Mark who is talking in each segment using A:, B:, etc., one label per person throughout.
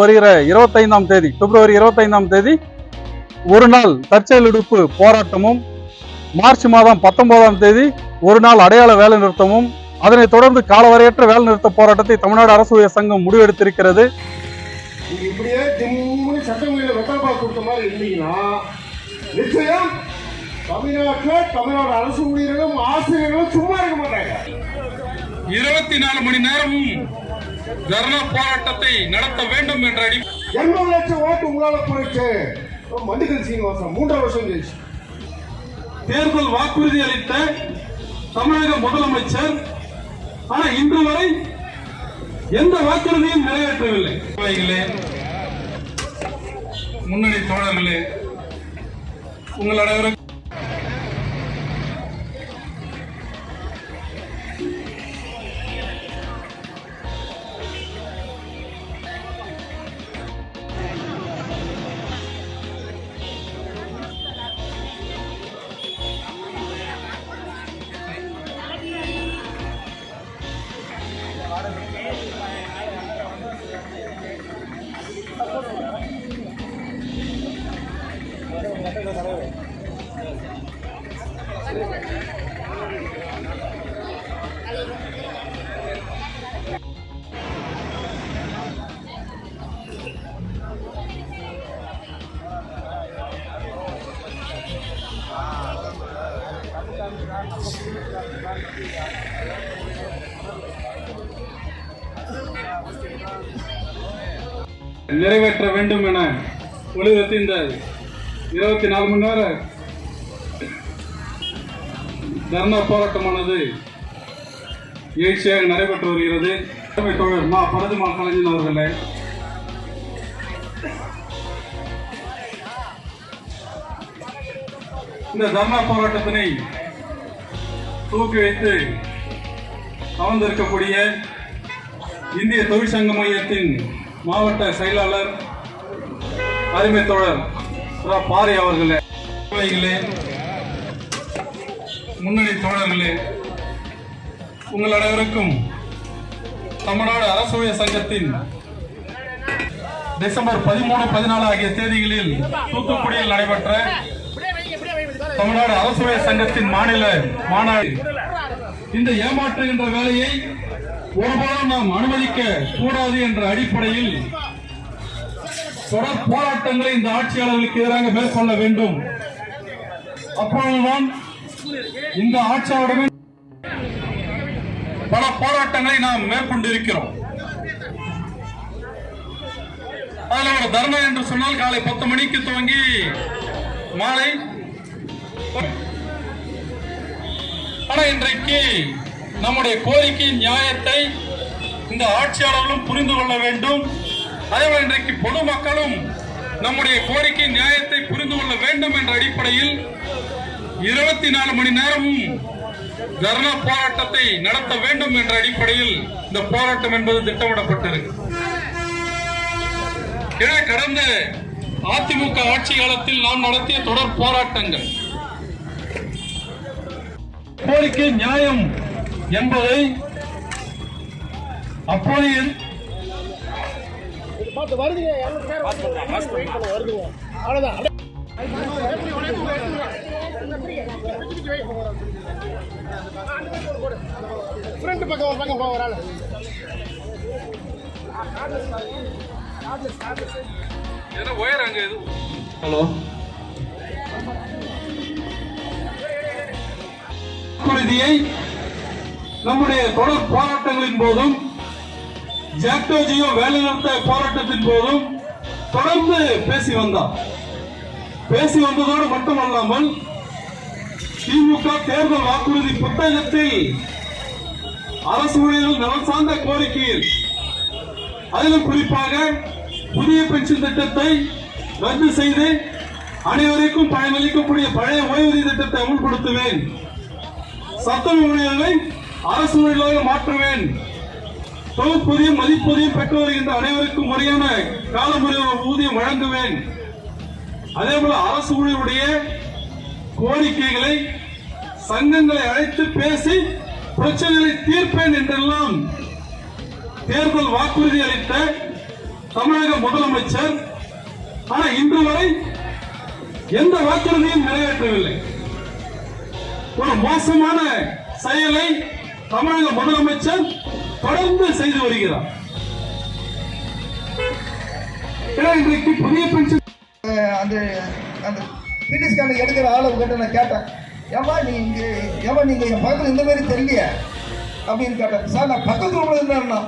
A: வருகிற இருபத்தைந்தாம் தேதி பிப்ரவரி இருபத்தைந்தாம் தேதி ஒரு நாள் தற்செயலெடுப்பு போராட்டமும் மார்ச் மாதம் பத்தொன்பதாம் தேதி ஒரு நாள் அடையாள வேலை நிறுத்தமும் அதனைத் தொடர்ந்து காலவரையற்ற வேலை நிறுத்த போராட்டத்தை தமிழ்நாடு அரசு ஊழியர் சங்கம் முடிவெடுத்திருக்கிறது.
B: நீங்க இப்படியே திம்முன்னு சட்டமொழியில வெத்தலைப்பா கொடுத்த மாதிரி இருந்தீங்கன்னா நிச்சயம் தமிழ்நாட்டில் தமிழ்நாடு அரசு ஊழியர்களும் ஆசிரியர்களும் சும்மா இருக்க மாட்டாங்க.
C: இருபத்தி நாலு மணி நேரமும் தர்ணா போராட்டத்தை நடத்த வேண்டும் என்ற அடி
B: எண்பது லட்சம் ஓட்டு உங்களால போயிடுச்சு. மண்டிகல் சீனிவாசன் மூன்றரை வருஷம் ஜெயிச்சு
C: தேர்தல் வாக்குறுதி அளித்த தமிழக முதலமைச்சர் ஆனா இன்று வரை எந்த வாக்குறுதியும் நிறைவேற்றவில்லை. முன்னணி தோழர்களே உங்கள் அனைவரும் நிறைவேற்ற வேண்டும் என ஒளிபரத்தி இந்த இருபத்தி நாலு மணி நேர தர்ணா போராட்டமானது எழுச்சியாக நடைபெற்று வருகிறது. தலைமை தோழர் மா. பரதுமா கலைஞன் அவர்களே. இந்த தர்ணா போராட்டத்தினை தூக்கி வைத்து அமர்ந்திருக்கக்கூடிய இந்திய தொழிற்சங்க மையத்தின் மாவட்ட செயலாளர் அருமை தோழர் பாரி அவர்களே. முன்னணி தோழர்களே உங்கள் அனைவருக்கும் தமிழ்நாடு அரசு சங்கத்தின் டிசம்பர் பதிமூணு பதினாலு ஆகிய தேதிகளில் தூத்துக்குடியில் நடைபெற்ற தமிழ்நாடு அரசு சங்கத்தின் மாநில மாநாடு. இந்த ஏமாற்றுகின்ற வேலையை ஒருபோதும் நாம் அனுமதிக்க கூடாது என்ற அடிப்படையில் தொடர் போராட்டங்களை இந்த ஆட்சியாளர்களுக்கு எதிராக மேற்கொள்ள வேண்டும். அப்பொழுதுதான் இந்த ஆட்சியாளருடன் பல போராட்டங்களை நாம் மேற்கொண்டிருக்கிறோம். அதில் ஒரு தர்ணா என்று சொன்னால் காலை பத்து மணிக்கு துவங்கி மாலை ஆனா இன்றைக்கு நம்முடைய கோரிக்கை நியாயத்தை இந்த ஆட்சியாளர்களும் புரிந்து கொள்ள வேண்டும். அதேபோல் இன்றைக்கு பொதுமக்களும் நம்முடைய கோரிக்கை நியாயத்தை புரிந்து கொள்ள வேண்டும் என்ற அடிப்படையில் இருபத்தி நாலு மணி நேரமும் தர்ணா போராட்டத்தை நடத்த வேண்டும் என்ற அடிப்படையில் இந்த போராட்டம் என்பது திட்டமிடப்பட்டிருக்கு. கடந்த அதிமுக ஆட்சி காலத்தில் நாம் நடத்திய தொடர் போராட்டங்கள் கோரிக்கை நியாயம் என்பதை அப்போது
B: ஃப்ரண்ட் பக்கம் ஒரு பக்கம் போக ஒரு ஆள்
C: ஹலோ வாக்குறுதியை நம்முடைய தொடர் போராட்டங்களின் போதும் ஜாக்டோஜியோ வேலைநிறுத்த போராட்டத்தின் போதும் தொடர்ந்து பேசி வந்தார். பேசி வந்ததோடு மட்டுமல்லாமல் திமுக தேர்தல் வாக்குறுதி புத்தகத்தில் அரசு ஊழியர்கள் நலன் சார்ந்த கோரிக்கையில் அதிலும் குறிப்பாக புதிய பென்ஷன் திட்டத்தை ரத்து செய்து அனைவருக்கும் பயனளிக்கக்கூடிய பழைய ஓய்வூதிய திட்டத்தை அமுல்படுத்துவேன். சத்துணவு ஊழியர்களை அரசு ஊழியர்களாக மாற்றுவேன். தொகுப்பூதியம் மதிப்பூதியம் பெற்று வருகின்ற அனைவருக்கும் முறையான காலமுறை ஊதியம் வழங்குவேன். அதே போல அரசு ஊழியருடைய கோரிக்கைகளை சங்கங்களை அழைத்து பேசி பிரச்சனைகளை தீர்ப்பேன் என்றெல்லாம் தேர்தல் வாக்குறுதி அளித்த
D: தமிழக முதலமைச்சர். ஆனால் இன்று வரை எந்த வாக்குறுதியும் நிறைவேற்றவில்லை. ஒரு மோசமான செயலை தமிழக முதலமைச்சர் தொடர்ந்து செய்து வருகிறார். இன்றைக்கு புதிய பென்ஷன்
E: அந்த அந்த சிடி எடுக்கிற ஆளை கிட்ட நான் கேட்டேன். ஏமா நீ இங்கே ஏமா நீங்க என் பக்கத்தில் இந்த மாதிரி தெரியலையே? அப்படின்னு கேட்டேன். சார் நான் பக்கத்தில் உள்ளது இருந்தேன்னா?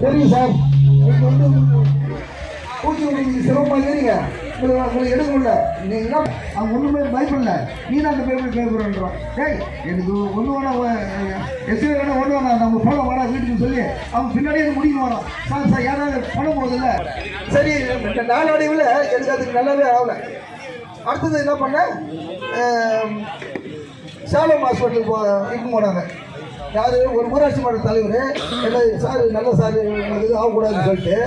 E: தெரியும் சார். உங்களுக்கு வந்து சிரமமாக இருங்க உங்களை உங்களை எடுக்க முடியல நீங்க அவங்க ஒன்றுமே பயப்படல. நீ தான் அந்த பேப்பர் பேப்பர்ன்றோம் டேய் எனக்கு ஒன்று வேணா எஸ்ஏ வேணா ஒன்று வேணா நம்ம போகலாம் வேணா வீட்டுக்கு சொல்லி அவங்க பின்னாடியே முடிக்க வரோம் சார் சார் ஏதாவது பண்ண போதில்ல சரி இந்த நாளடைவில் எனக்கு அதுக்கு நல்லாவே ஆகலை. அடுத்தது என்ன பண்ணேன் ஆம், சேலம் ஹாஸ்பிட்டலுக்கு போ இட்டு போனாங்க. யார்? ஒரு ஊராட்சி மன்ற தலைவர். என்ன சார் நல்ல சார் உங்களுக்கு இது ஆகக்கூடாதுன்னு சொல்லிட்டு.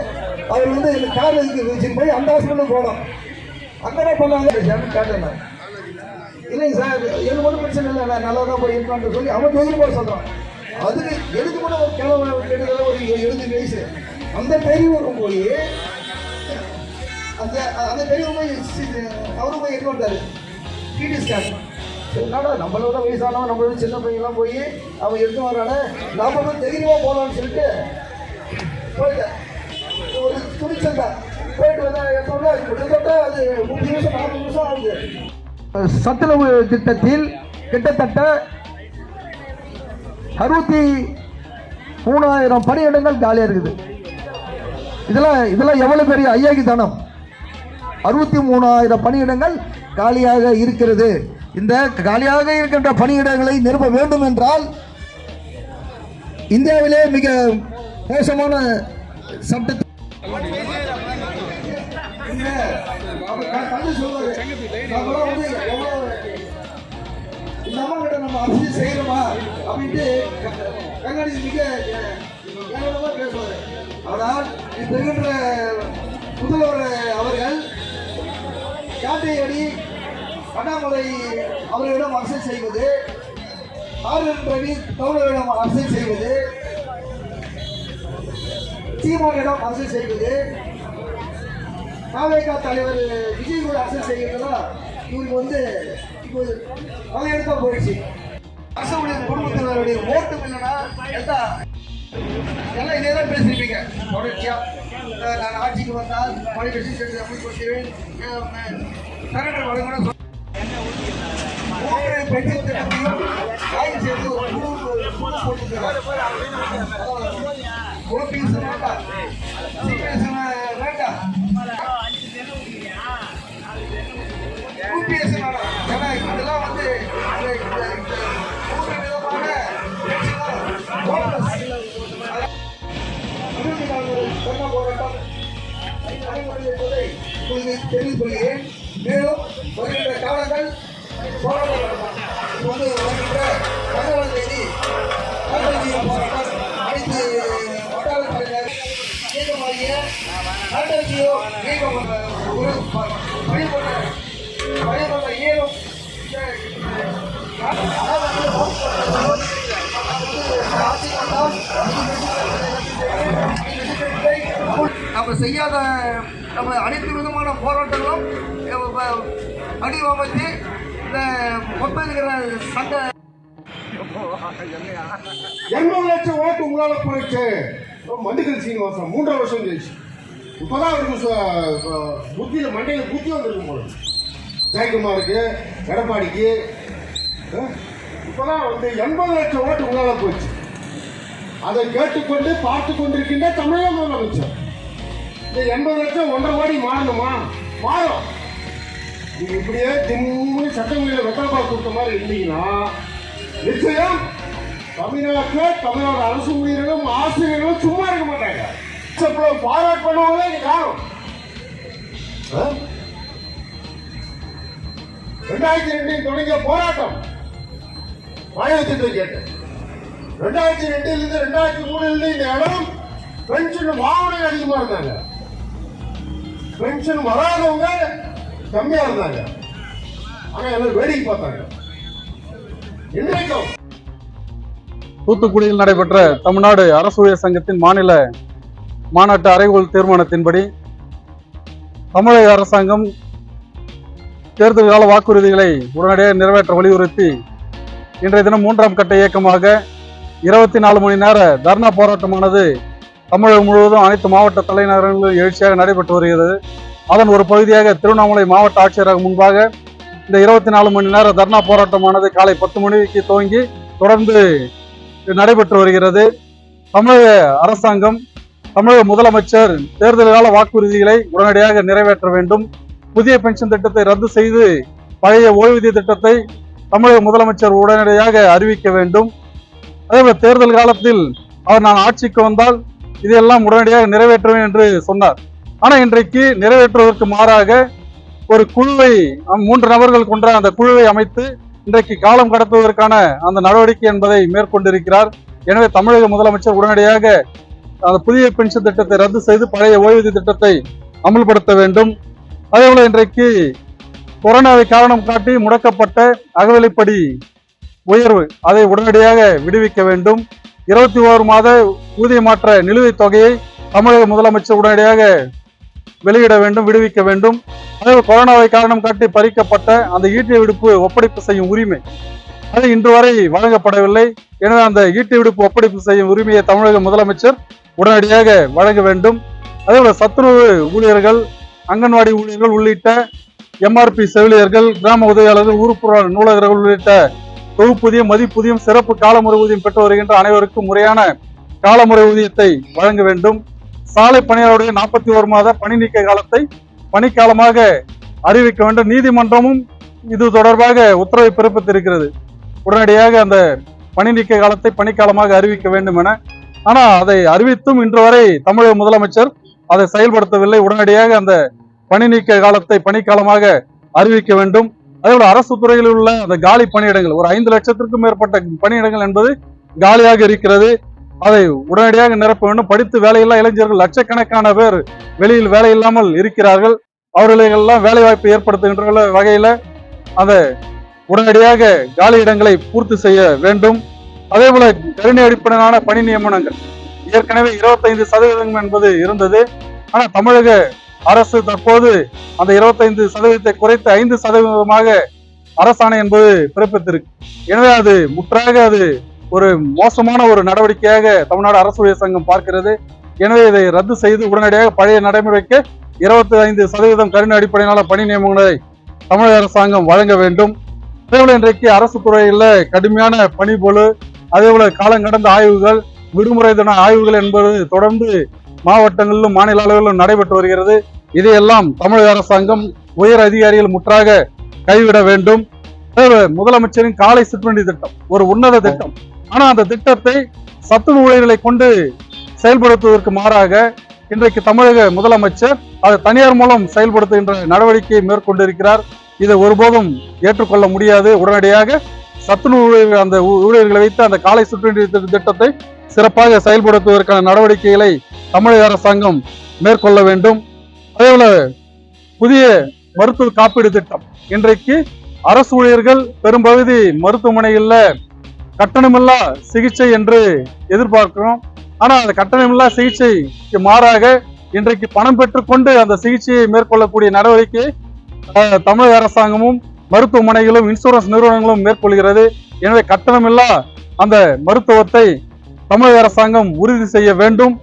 E: அவர் வந்து இந்த கார் இதுக்கு வச்சுட்டு போய் அந்த ஹாஸ்பிட்டலுக்கு போனோம் அங்கே என்ன பண்ணாங்க கேட்டேன் இல்லைங்க சார் எனக்கு ஒன்றும் பிரச்சனை இல்லை. நான் நல்லா தான் போய் இருக்கலாம்னு சொல்லி அவன் தைரியமாக சொல்கிறான் அதுக்கு எதுக்கு கூட ஒரு கிழமை எடுக்கிற ஒரு எழுபது வயசு. அந்த பெரியவரும் போய் அந்த அந்த பெரியவங்க அவரும் போய் எட்டு வந்தாரு டிடி ஸ்கேன் என்னடா நம்மளோட வயசானவன் நம்மளோட சின்ன பையன்லாம் போய் அவன் எடுத்து வரானே நாம தைரியமாக போகலான்னு சொல்லிட்டு போயிட்டேன். ஒரு போயிட்டு கிட்டத்தட்ட அது முப்பது நிமிஷம் நிமிஷம் ஆகுது சத்துணவு திட்டத்தில் கிட்டத்தட்ட அறுபத்தி மூணாயிரம் பணியிடங்கள் காலியாக இருக்குது. இதெல்லாம் இதெல்லாம் எவ்வளோ பெரிய ஐயாகி தனம் அறுபத்தி மூணாயிரம் பணியிடங்கள் காலியாக இருக்கிறது. இந்த காலியாக இருக்கின்ற பணியிடங்களை நிரப்ப வேண்டும் என்றால் இந்தியாவிலே மிக மோசமான சட்ட இந்த அம்மா கிட்ட நம்ம அரசியல் செய்யணுமா அப்படின்ட்டு கண்ணாடி மிக ஏளனமா பேசுவார் ஆனால் இப்ப இருக்கின்ற முதல்வர் அவர்கள் காட்டையடி அண்ணாமலை அவர்களிடம் அரசியல் செய்வது ஆர்என் ரவி தமிழரிடம் அரசியல் செய்வது சீமானிடம் அரசியல் செய்வது. காவேகா தலைவர் விஜய் கூட அரசியல் செய்கிறதுனா இவருக்கு வந்து இப்போது வகையெடுத்தா போயிடுச்சு. அரசுடைய குடும்பத்தினருடைய ஓட்டம் இல்லைன்னா எல்லாம் எல்லாம் இதே தான் பேசியிருப்பீங்க தொடர்ச்சியா நான் ஆட்சிக்கு வந்தால் மொழிபெயர்ச்சி சென்று அமல்படுத்துவேன் சரண்டர் வழங்கணும் மூன்று திட்டத்தையும் ஆய்வு செய்து ஒரு குழு குழு போட்டுக்கிறார் ஓபிஎஸ் வேண்டாம். சிபிஎஸ் வேண்டாம். யூபிஎஸ் வேண்டாம். ஏன்னா இதெல்லாம் வந்து தெரிந்து கொள்கிறேன். மேலும் வருகின்ற காலங்கள் போராட்டம் வந்து வருகின்ற நாட்டாட்சியோ ஒரு பணிபுரிந்த பணிபுரிந்த இயலும் நம்ம செய்யாத நம்ம அனைத்து விதமான போராட்டங்களும் அஹ், வடிவமைத்து இந்த மொத்தம் இருக்கிற சண்டை
B: எண்பது லட்சம் ஓட்டு உங்களால் போயிடுச்சு. மண்டுக்கல் சீனிவாசன் மூன்றரை வருஷம் ஜெயிச்சு. இப்போதான் அவருக்கு சு- சு- புத்தியில மண்டையில புத்தி வந்துருக்கு போல. ஜெயக்குமாருக்கு எடப்பாடிக்கு இப்போதான் வந்து எண்பது லட்சம் ஓட்டு உங்களால போச்சு. அதை கேட்டுக்கொண்டு பார்த்து கொண்டிருக்கின்ற தமிழக முதலமைச்சர். இந்த எண்பது லட்சம் ஒன்றரை கோடி மாறணுமா? மாறும். நீங்க இப்படியே தின்னு சட்டங்களில் வெத்தலப்பா கொடுத்த மாதிரி இருந்தீங்கன்னா நிச்சயம் தமிழ்நாட்டில் தமிழ்நாடு அரசு ஊழியர்களும் ஆசிரியர்களும் சும்மா இருக்க மாட்டாங்க. இவ்வளவு பாராட்டு பண்ணுவாங்களே நீ காணும் ரெண்டாயிரத்தி ரெண்டில் தொடங்கிய போராட்டம். மாநிலத்திற்கு கேட்டு ரெண்டாயிரத்தி ரெண்டுல இருந்து ரெண்டாயிரத்தி மூணுல இருந்து இந்த இடம் பென்ஷன் வாங்கினே அதிகமா இருந்தாங்க. பென்ஷன் வராதவங்க கம்மியா இருந்தாங்க. ஆனா எல்லாம் வேடிக்கை பார்த்தாங்க. இன்றைக்கும்
C: தூத்துக்குடியில் நடைபெற்ற தமிழ்நாடு அரசு ஊழியர் சங்கத்தின் மாநில மாநாட்டு அறைகோல் தீர்மானத்தின்படி தமிழக அரசாங்கம் தேர்தல் கால வாக்குறுதிகளை உடனடியாக நிறைவேற்ற வலியுறுத்தி இன்றைய தினம் மூன்றாம் கட்ட இயக்கமாக இருபத்தி நாலு மணி நேர தர்ணா போராட்டமானது தமிழகம் முழுவதும் அனைத்து மாவட்ட தலைநகரங்களிலும் எழுச்சியாக நடைபெற்று வருகிறது. அதன் ஒரு பகுதியாக திருவண்ணாமலை மாவட்ட ஆட்சியரகம் முன்பாக இந்த இருபத்தி நாலு மணி நேர தர்ணா போராட்டமானது காலை பத்து மணிக்கு துவங்கி தொடர்ந்து நடைபெற்று வருகிறது. தமிழக அரசாங்கம் தமிழக முதலமைச்சர் தேர்தல் கால வாக்குறுதிகளை உடனடியாக நிறைவேற்ற வேண்டும். புதிய பென்ஷன் திட்டத்தை ரத்து செய்து பழைய ஓய்வூதிய திட்டத்தை தமிழக முதலமைச்சர் உடனடியாக அறிவிக்க வேண்டும். அதேபோல் தேர்தல் காலத்தில் அவர் நான் ஆட்சிக்கு வந்தால் இதையெல்லாம் உடனடியாக நிறைவேற்றுவேன் என்று சொன்னார். ஆனால் இன்றைக்கு நிறைவேற்றுவதற்கு மாறாக ஒரு குழுவை மூன்று நபர்கள் கொண்ட அந்த குழுவை அமைத்து இன்றைக்கு காலம் கடத்துவதற்கான அந்த நடவடிக்கை என்பதை மேற்கொண்டிருக்கிறார். எனவே தமிழக முதலமைச்சர் உடனடியாக அந்த புதிய பென்ஷன் திட்டத்தை ரத்து செய்து பழைய ஓய்வூதிய திட்டத்தை அமல்படுத்த வேண்டும். அதேபோல இன்றைக்கு கொரோனாவை காரணம் காட்டி முடக்கப்பட்ட அகவிலைப்படி உயர்வு அதை உடனடியாக விடுவிக்க வேண்டும். இருபத்தி ஓரு மாத ஊதிய மாற்ற நிலுவைத் தொகையை தமிழக முதலமைச்சர் உடனடியாக வெளியிட வேண்டும் விடுவிக்க வேண்டும். அதே கொரோனாவை காரணம் காட்டி பறிக்கப்பட்ட அந்த ஈட்டிய விடுப்பு ஒப்படைப்பு செய்யும் உரிமை அது இன்று வரை வழங்கப்படவில்லை. எனவே அந்த ஈட்டி விடுப்பு ஒப்படைப்பு செய்யும் உரிமையை தமிழக முதலமைச்சர் உடனடியாக வழங்க வேண்டும். அதேபோல சத்துணவு ஊழியர்கள் அங்கன்வாடி ஊழியர்கள் உள்ளிட்ட எம்ஆர்பி செவிலியர்கள் கிராம உதவியாளர்கள் ஊருப்புற நூலகர்கள் உள்ளிட்ட தொகுப்புதியும் மதிப்புதியம் சிறப்பு காலமுறை ஊதியம் பெற்று வருகின்ற அனைவருக்கும் முறையான காலமுறை ஊதியத்தை வழங்க வேண்டும். சாலை பணியாளருடைய நாற்பத்தி ஒரு மாத பணி நீக்க காலத்தை பணிக்காலமாக அறிவிக்க வேண்டும். நீதிமன்றமும் இது தொடர்பாக உத்தரவை பிறப்பித்திருக்கிறது. உடனடியாக அந்த பணி நீக்க காலத்தை பணிக்காலமாக அறிவிக்க வேண்டும் என ஆனா அதை அறிவித்தும் இன்று வரை தமிழக முதலமைச்சர் அதை செயல்படுத்தவில்லை. உடனடியாக அந்த பணி நீக்க காலத்தை பணிக்காலமாக அறிவிக்க வேண்டும். அதேபோல அரசு துறையில் உள்ள அந்த காலி பணியிடங்கள் ஒரு ஐந்து லட்சத்திற்கும் மேற்பட்ட பணியிடங்கள் என்பது காலியாக இருக்கிறது. அதை உடனடியாக நிரப்ப வேண்டும். படித்து வேலையில்லா இளைஞர்கள் லட்சக்கணக்கான பேர் வெளியில் வேலை இல்லாமல் இருக்கிறார்கள். அவர்களெல்லாம் வேலை வாய்ப்பு ஏற்படுத்துகின்ற வகையில அதை உடனடியாக காலி இடங்களை பூர்த்தி செய்ய வேண்டும். அதே போல கருணை அடிப்படையிலான பணி நியமனங்கள். ஏற்கனவே 25% சதவீதம் என்பது இருந்தது. ஆனால் தமிழக அரசு தற்போது அந்த 25% சதவீதத்தை குறைத்து ஐந்து சதவீதமாக அரசாணை என்பது பிறப்பித்திருக்கு. எனவே அது முற்றாக அது ஒரு மோசமான ஒரு நடவடிக்கையாக தமிழ்நாடு அரசு ஊழியர் சங்கம் பார்க்கிறது. எனவே இதை ரத்து செய்து உடனடியாக பழைய நடைமுறைக்கு இருபத்தி ஐந்து சதவீதம் கருணை அடிப்படையிலான பணி நியமனங்களை தமிழக அரசாங்கம் வழங்க வேண்டும். அதேபோல இன்றைக்கு அரசு துறையில் கடுமையான பணிபொழு அதேபோல காலங்கடந்த ஆய்வுகள் விடுமுறை தின ஆய்வுகள் என்பது தொடர்ந்து மாவட்டங்களிலும் மாநில அளவிலும் நடைபெற்று வருகிறது. இதையெல்லாம் தமிழக அரசாங்கம் உயர் அதிகாரிகள் முற்றாக கைவிட வேண்டும். முதலமைச்சரின் காலை சிற்றுண்டி திட்டம் ஒரு உன்னத திட்டம். ஆனா அந்த திட்டத்தை சத்துணவு ஊழியர்களை கொண்டு செயல்படுத்துவதற்கு மாறாக இன்றைக்கு தமிழக முதலமைச்சர் அதை தனியார் மூலம் செயல்படுத்துகின்ற நடவடிக்கையை மேற்கொண்டிருக்கிறார். இதை ஒருபோதும் ஏற்றுக்கொள்ள முடியாது. உடனடியாக சத்துணவு ஊழியர்கள் அந்த ஊழியர்களை வைத்து அந்த காலை சுற்று திட்டத்தை சிறப்பாக செயல்படுத்துவதற்கான நடவடிக்கைகளை தமிழக அரசாங்கம் மேற்கொள்ள வேண்டும். அதேபோல புதிய மருத்துவ காப்பீடு திட்டம். இன்றைக்கு அரசு ஊழியர்கள் பெரும்பகுதி மருத்துவமனைகளில் கட்டணமில்லா சிகிச்சை என்று எதிர்பார்க்கிறோம். ஆனால் அந்த கட்டணமில்லா சிகிச்சைக்கு மாறாக இன்றைக்கு பணம் பெற்றுக்கொண்டு அந்த சிகிச்சையை மேற்கொள்ளக்கூடிய நடவடிக்கை தமிழக அரசாங்கமும் மருத்துவமனைகளும் இன்சூரன்ஸ் நிறுவனங்களும் மேற்கொள்கிறது. எனவே கட்டணமில்லா அந்த மருத்துவத்தை தமிழக அரசாங்கம் உறுதி செய்ய வேண்டும்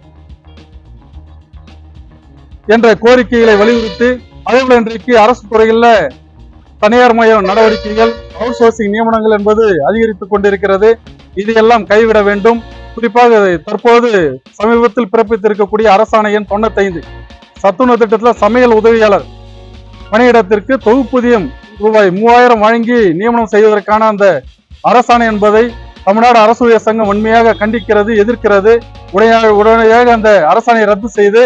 C: என்ற கோரிக்கைகளை வலியுறுத்தி அதேபோல இன்றைக்கு அரசு துறைகளில் தனியார் மய நடவடிக்கைகள் அவுட் சோர்சிங் நியமனங்கள் என்பது அதிகரித்துக் கொண்டிருக்கிறது. இதையெல்லாம் கைவிட வேண்டும். குறிப்பாக தற்போது சமீபத்தில் பிறப்பித்திருக்கக்கூடிய அரசாணை எண் தொண்ணூத்தைந்து. சத்துணவு திட்டத்தில் சமையல் உதவியாளர் பணியிடத்திற்கு தொகுப்புதியம் ரூபாய் மூவாயிரம் வழங்கி நியமனம் செய்வதற்கான அந்த அரசாணை என்பதை தமிழ்நாடு அரசு சங்கம் உண்மையாக கண்டிக்கிறது எதிர்க்கிறது. உடனடியாக உடனடியாக அந்த அரசாணையை ரத்து செய்து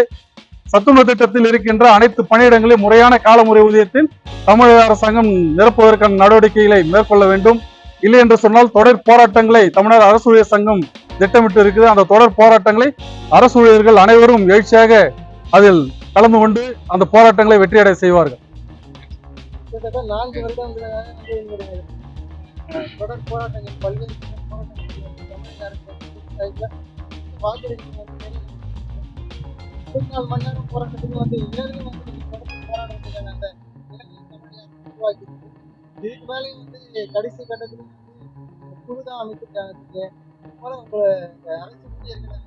C: சத்துணவு திட்டத்தில் இருக்கின்ற அனைத்து பணியிடங்களையும் முறையான காலமுறை ஊதியத்தில் தமிழக அரசாங்கம் நிரப்புவதற்கான நடவடிக்கைகளை மேற்கொள்ள வேண்டும். இல்லை என்று சொன்னால் தொடர் போராட்டங்களை தமிழ்நாடு அரசு ஊழியர் சங்கம் திட்டமிட்டு இருக்குது. அந்த தொடர் போராட்டங்களை அரசு ஊழியர்கள் அனைவரும் எழுச்சியாக அதில் கலந்து கொண்டு அந்த போராட்டங்களை வெற்றியடை செய்வார்கள்.
E: கிட்டத்தட்ட நான்கு வருடங்களாக வந்து தொடர் போராட்டங்கள் பல்வேறு போராட்டங்கள் தமிழக
F: நாலு மணி நேரம் போராட்டத்துக்கு வந்து ஏற்கனவே வந்து நீங்க அந்த இதுக்கு வந்து கடைசி கட்டத்தில் வந்து குழு அமைச்சிருக்காங்க இதுக்கு. அதனால அரசு ஊழியர்களை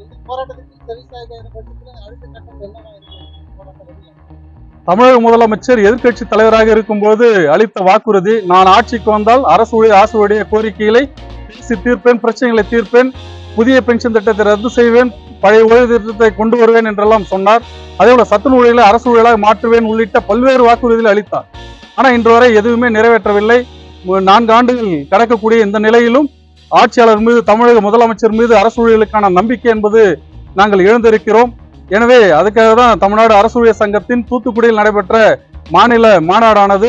F: இந்த போராட்டத்துக்கு சரி சாய்கிற பட்சத்துல அடுத்த கட்டம் என்னவா இருக்கும்? போராட்டம்
C: தமிழக முதலமைச்சர் எதிர்க்கட்சி தலைவராக இருக்கும்போது அளித்த வாக்குறுதி நான் ஆட்சிக்கு வந்தால் அரசு ஊழியர் ஆசிரியருடைய கோரிக்கைகளை பேசி தீர்ப்பேன் பிரச்சனைகளை தீர்ப்பேன் புதிய பென்ஷன் திட்டத்தை ரத்து செய்வேன் பழைய ஓய்வு திட்டத்தை கொண்டு வருவேன் என்றெல்லாம் சொன்னார். அதேபோல சத்துணவு ஊழியர்களை அரசு ஊழியர்களாக மாற்றுவேன் உள்ளிட்ட பல்வேறு வாக்குறுதிகளை அளித்தார். ஆனால் இன்று வரை எதுவுமே நிறைவேற்றவில்லை. நான்கு ஆண்டுகள் கடக்கக்கூடிய இந்த நிலையிலும் ஆட்சியாளர் மீது தமிழக முதலமைச்சர் மீது அரசு ஊழியர்களுக்கான நம்பிக்கை என்பது நாங்கள் இழந்திருக்கிறோம். எனவே அதுக்காக தான் தமிழ்நாடு அரசு ஊழியர் சங்கத்தின் தூத்துக்குடியில் நடைபெற்ற மாநில மாநாடானது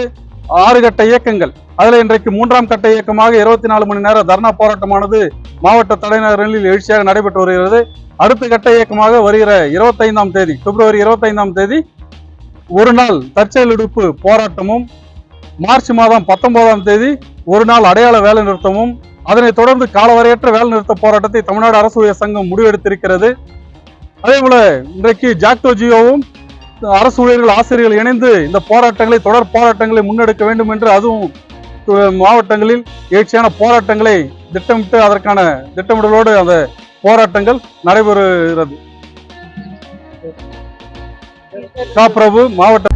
C: ஆறு கட்ட இயக்கங்கள். அதில் இன்றைக்கு மூன்றாம் கட்ட இயக்கமாக இருபத்தி நாலு மணி நேர தர்ணா போராட்டமானது மாவட்ட தலைநகரில் எழுச்சியாக நடைபெற்று வருகிறது. அடுத்த கட்ட இயக்கமாக வருகிற இருபத்தைந்தாம் தேதி பிப்ரவரி இருபத்தைந்தாம் தேதி ஒரு நாள் தற்செயலிடுப்பு போராட்டமும் மார்ச் மாதம் பத்தொன்பதாம் தேதி ஒரு நாள் அடையாள வேலை நிறுத்தமும் அதனைத் தொடர்ந்து காலவரையற்ற வேலை நிறுத்த போராட்டத்தை தமிழ்நாடு அரசு ஊழியர் சங்கம் முடிவெடுத்திருக்கிறது. அதே போல இன்றைக்கு ஜாக்டோ ஜியோவும் அரசு ஊழியர்கள் ஆசிரியர்கள் இணைந்து இந்த போராட்டங்களை தொடர் போராட்டங்களை முன்னெடுக்க வேண்டும் என்று அதுவும் மாவட்டங்களில் எழுச்சியான போராட்டங்களை திட்டமிட்டு அதற்கான திட்டமிடலோடு அந்த போராட்டங்கள் நடைபெறுகிறது. காப்பிரபு மாவட்ட